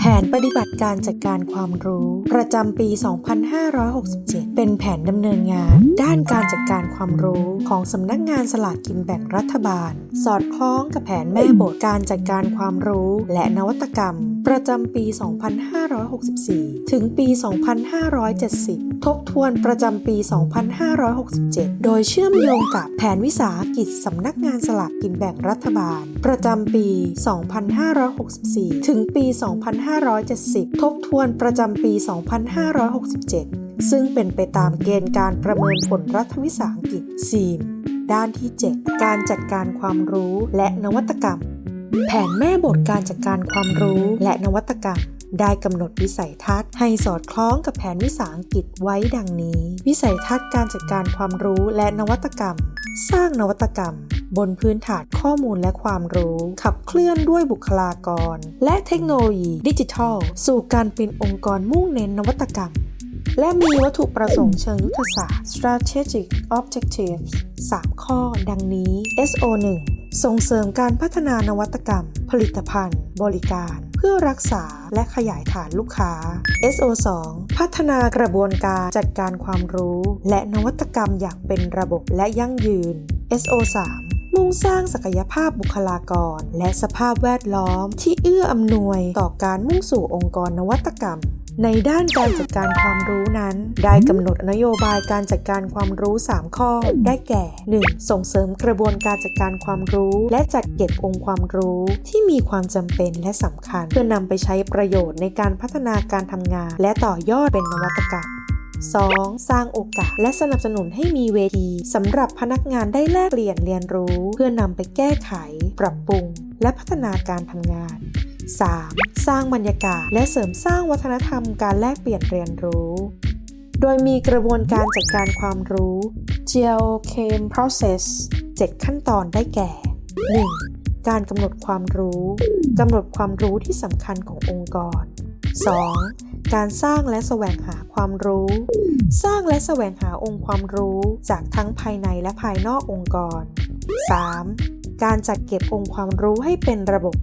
แผนปฏิบัติการจัดการความรู้ ประจำปี 2567 เป็นแผนดำเนินงาน ด้านการจัดการความรู้ของสำนักงานสลากกินแบ่งรัฐบาล สอดคล้องกับแผนแม่บทการจัดการความรู้และนวัตกรรม ประจำปี 2564 ถึงปี 2570 ทบทวนประจำปี 2567 โดยเชื่อมโยงกับแผนวิสาหกิจสำนักงานสลากกินแบ่งรัฐบาล ประจำปี 2564 ถึงปี 2570 ทบทวนประจำปี 2567 ซึ่งเป็นไปตามเกณฑ์การประเมินผลรัฐวิสาหกิจซีมด้านที่ 7 การจัดการความรู้และนวัตกรรม แผนแม่บทการจัดการความรู้และนวัตกรรม ได้กำหนดวิสัยทัศน์ให้สอดคล้องกับแผนวิสาหกิจไว้ดังนี้ วิสัยทัศน์การจัดการความรู้และนวัตกรรม สร้างนวัตกรรม บนพื้นฐานข้อมูลและความรู้ ขับเคลื่อนด้วยบุคลากร และเทคโนโลยีดิจิทัล สู่การเป็นองค์กรมุ่งเน้นนวัตกรรมและมีวัตถุประสงค์เชิงยุทธศาสตร์ strategic objectives 3 ข้อ ดังนี้ SO 1 ส่งเสริมการพัฒนานวัตกรรม ผลิตภัณฑ์ บริการ เพื่อรักษาและขยายฐานลูกค้า SO 2 พัฒนากระบวนการจัดการความรู้ และนวัตกรรมอย่างเป็นระบบและยั่งยืน SO 3 มุ่งสร้างศักยภาพบุคลากร และสภาพแวดล้อมที่เอื้ออำนวยต่อการมุ่งสู่องค์กรนวัตกรรม ในด้านการจัดการความรู้นั้น ได้กำหนดนโยบายการจัดการความรู้ 3 ข้อ ได้แก่ 1. ส่งเสริมกระบวนการจัดการความรู้ และจัดเก็บองค์ความรู้ที่มีความจำเป็นและสำคัญ เพื่อนำไปใช้ประโยชน์ในการพัฒนาการทำงาน และต่อยอดเป็นนวัตกรรม 2. สร้างโอกาสและสนับสนุนให้มีเวทีสำหรับพนักงานได้แลกเปลี่ยนเรียนรู้ เพื่อนำไปแก้ไข ปรับปรุง และพัฒนาการทำงาน 3. สร้างบรรยากาศ และเสริมสร้างวัฒนธรรมการแลกเปลี่ยนเรียนรู้ โดยมีกระบวนการจัดการความรู้ GeoChem Process 7 ขั้นตอนได้แก่ 1. การกำหนดความรู้กำหนดความรู้ที่สำคัญขององค์กร 2. การสร้างและแสวงหาความรู้ สร้างและแสวงหาองค์ความรู้จากทั้งภายในและภายนอกองค์กร 3. การจัดเก็บองค์ความรู้ให้เป็นระบบ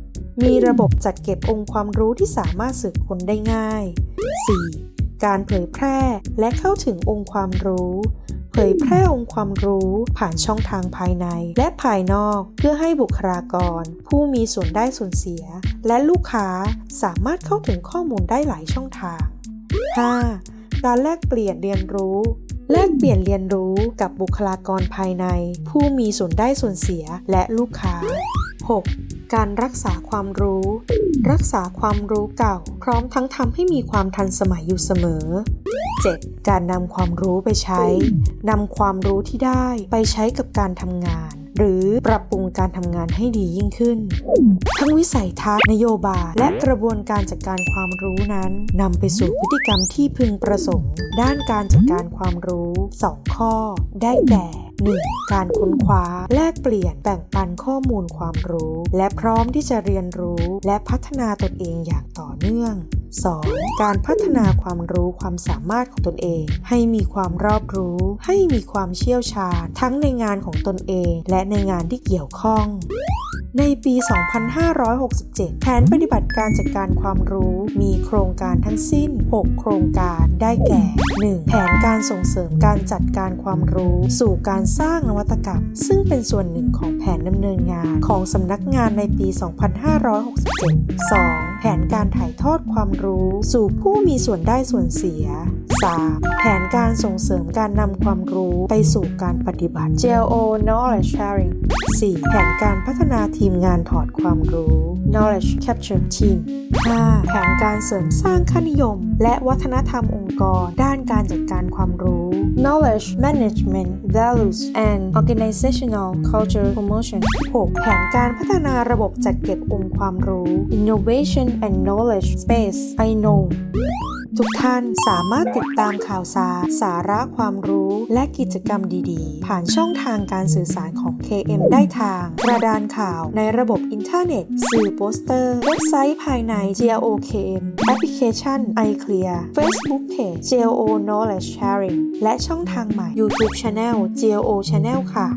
มีระบบจัดเก็บองค์ความรู้ที่สามารถสืบค้นได้ง่าย 4. การเผยแพร่และเข้าถึงองค์ความรู้ เผยแพร่องค์ความรู้ผ่านช่องทางภายในและภายนอกเพื่อให้บุคลากร ผู้มีส่วนได้ส่วนเสีย และลูกค้าสามารถเข้าถึงข้อมูลได้หลายช่องทาง 5. การแลกเปลี่ยนเรียนรู้แลกเปลี่ยนเรียนรู้กับบุคลากรภายใน ผู้มีส่วนได้ส่วนเสียและลูกค้า 6. การรักษาความรู้ รักษาความรู้เก่า พร้อมทั้งทำให้มีความทันสมัยอยู่เสมอ 7. การนำความรู้ไปใช้นำความรู้ที่ได้ไปใช้กับการทำงาน หรือปรับปรุงการทำงานให้ดียิ่งขึ้น ทั้งวิสัยทัศน์นโยบายและกระบวนการจัดการความรู้นั้นนำไปสู่พฤติกรรมที่พึงประสงค์ ด้านการจัดการความรู้ 2 ข้อ ได้แก่ 1. การค้นคว้า แลกเปลี่ยนแบ่งปันข้อมูลความรู้ และพร้อมที่จะเรียนรู้และพัฒนาตนเองอย่างต่อเนื่อง 2. การพัฒนาความรู้ความสามารถของตนเอง ให้มีความรอบรู้ ให้มีความเชี่ยวชาญ ทั้งในงานของตนเอง และในงานที่เกี่ยวข้อง ในปี 2567 แผนปฏิบัติการจัดการความรู้มีโครงการทั้งสิ้น 6 โครงการได้แก่ 1. แผนการส่งเสริมการจัดการความรู้ สู่การสร้างนวัตกรรม ซึ่งเป็นส่วนหนึ่งของแผนดำเนินงานของสำนักงานในปี 2567 2. แผนการถ่ายทอดความรู้ สู่ผู้มีส่วนได้ส่วนเสีย 3. แผนการส่งเสริมการนำความรู้ไปสู่การปฏิบัติ GLO Knowledge Sharing 4. แผนการพัฒนาทีีมงานถอดความรู้ Knowledge Capture Team 5. แผนการเสริมสร้างค่านิยม และวัฒนธรรมองค์กร ด้านการจัดการความรู้ Knowledge Management Values and Organizational Culture Promotion 6. แผนการพัฒนาระบบจัดเก็บองค์ความรู้ Innovation and Knowledge Space I know ทุกท่านสามารถติดตามข่าวสาร สาระความรู้ และกิจกรรมดีๆ ผ่านช่องทางการสื่อสารของ KM ได้ทาง กระดานข่าวในระบบอินเทอร์เน็ต สื่อโปสเตอร์ เว็บไซต์ภายใน GLOKM แอปพลิเคชัน iClear Facebook Page GLO Knowledge Sharing และช่องทางใหม่ YouTube Channel GLO Channel ค่ะ